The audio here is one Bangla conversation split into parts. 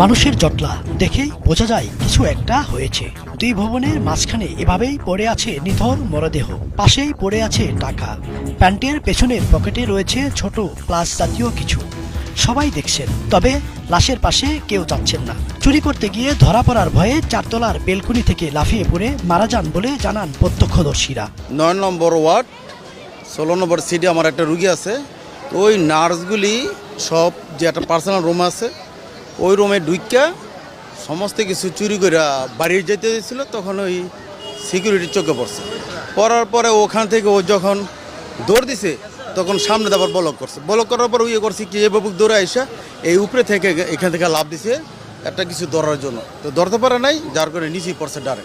মানুষের জটলা দেখেই বোঝা যায় কিছু একটা হয়েছে। দুই ভবনের মাঝখানে এভাবেই পড়ে আছে নিথর মরদেহ। পাশেই পড়ে আছে টাকা। প্যান্টের পেছনের পকেটে রয়েছে ছোট প্লাস জাতীয় কিছু। সবাই দেখছেন, তবে লাশের পাশে কেউ যাচ্ছেন না। চুরি করতে গিয়ে ধরা পড়ার ভয়ে চারতলার বেলকুনি থেকে লাফিয়ে পড়ে মারা যান বলে জানান প্রত্যক্ষদর্শীরা। নয় নম্বর ওয়ার্ড, ষোলো নম্বর সিটে আমার একটা রুগী আছে। ওই নার্সগুলি সব যে একটা পার্সোনাল রুম আছে ওই রুমে ডুইকা সমস্ত কিছু চুরি করে বাড়ির যেতে দিয়েছিল তখন ওই সিকিউরিটি চোখে পড়ছে। পড়ার পরে ওখান থেকে ও যখন দৌড় দিছে, তখন সামনে আবার ব্লক করছে। ব্লক করার পর ইয়ে করছে কি বাবুক দৌড়ে আইসা, এই উপরে থেকে এখান থেকে লাভ দিছে, একটা কিছু ধরার জন্য। তো ধরতে পারে নাই, যার করে নিচেই পড়ছে ডারে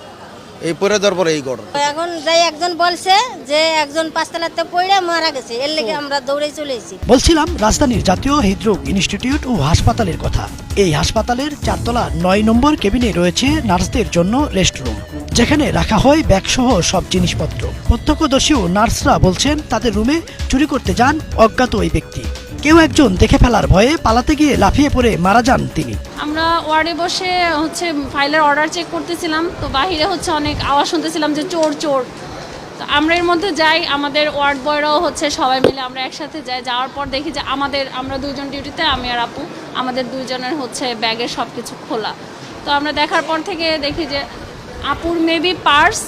এই পরে দেওয়ার পরে এই ঘটনা। এখন যাই একজন বলছে যে একজন পাঁচতলাতে পড়ে মারা গেছে এর লেগে আমরা দৌড়ে চলে এসেছি। বলছিলাম রাজধানীর জাতীয় হৃদরোগ ইনস্টিটিউট ও হাসপাতালের কথা। এই হাসপাতালের চারতলা নয় নম্বর কেবিনে রয়েছে নার্সদের জন্য রেস্ট রুম যেখানে রাখা হয় ব্যাগসহ সব জিনিসপত্র। প্রত্যক্ষদর্শী ও নার্সরা বলছেন তাদের রুমে চুরি করতে যান অজ্ঞাত ওই ব্যক্তি। কেউ একজন দেখে ফেলার ভয়ে পালাতে গিয়ে লাফিয়ে পড়ে মারা যান তিনি। আমরা ওয়ার্ডে বসে হচ্ছে ফাইলের অর্ডার চেক করতেছিলাম তো বাহিরে হচ্ছে অনেক আওয়াজ শুনতেছিলাম যে চোর চোর। তো আমরা এর মধ্যে যাই আমাদের ওয়ার্ড বয়রাও হচ্ছে সবাই মিলে আমরা একসাথে যাই যাওয়ার পর দেখি যে আমাদের আমরা দুইজন ডিউটিতে আমি আর আপু আমাদের দুইজনের হচ্ছে ব্যাগের সব কিছু খোলা। তো আমরা দেখার পর থেকে দেখি যে আপুর মেবি পার্স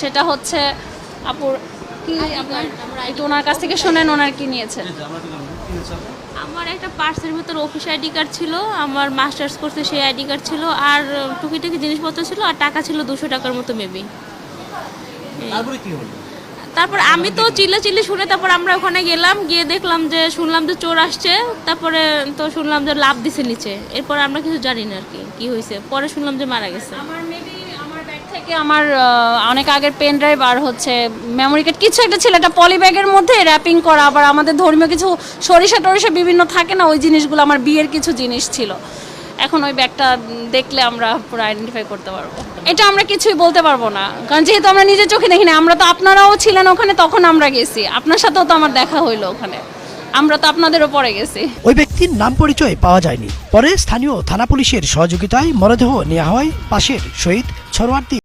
সেটা হচ্ছে আপুর কি আপনার ওনার কাছ থেকে শোনেন ওনার কি নিয়েছেন আমার একটা পার্সের ভিতর অফিস আইডি কার্ড ছিল আমার মাস্টার্স করতে সেই আইডি কার্ড ছিল আর টুকিটাকি জিনিসপত্র ছিল আর টাকা ছিল দুশো টাকার মতো মেবি। তারপর আমি তো চিল্লা চিল্লি শুনে তারপর আমরা ওখানে গেলাম গিয়ে দেখলাম যে শুনলাম যে চোর আসছে তারপরে তো শুনলাম যে লাভ দিছে নিচে। এরপর আমরা কিছু জানি না আর কি কি হয়েছে পরে শুনলাম যে মারা গেছে। আমার মেবি থেকে আমার অনেক আগের পেন ড্রাইভ আর হচ্ছে মেমোরি কার্ড কিছু একটা ছিল, একটা পলি ব্যাগের মধ্যে র্যাপিং করা, আবার আমাদের ধর্মীয় কিছু সরিষা টরিষা বিভিন্ন থাকে না, ওই জিনিসগুলো আমার বিয়ের কিছু জিনিস ছিল। এখন ওই ব্যাগটা দেখলে আমরা পুরো আইডেন্টিফাই করতে পারব। এটা আমরা কিছুই বলতে পারব না, কারণ যেহেতু আমরা নিজের চোখে দেখিনি আমরা তো আপনারাও ছিলেন ওখানে, তখন আমরা গেছি। আপনার সাথেও তো আমার দেখা হইল ওখানে। আমরা তো আপনাদেরও পরে গেছি। ওই ব্যক্তির নাম পরিচয় পাওয়া যায়নি। পরে স্থানীয় থানা পুলিশের সহযোগিতায় মরদেহ নেওয়া হয় পাশের শহীদ সরোয়ার্দী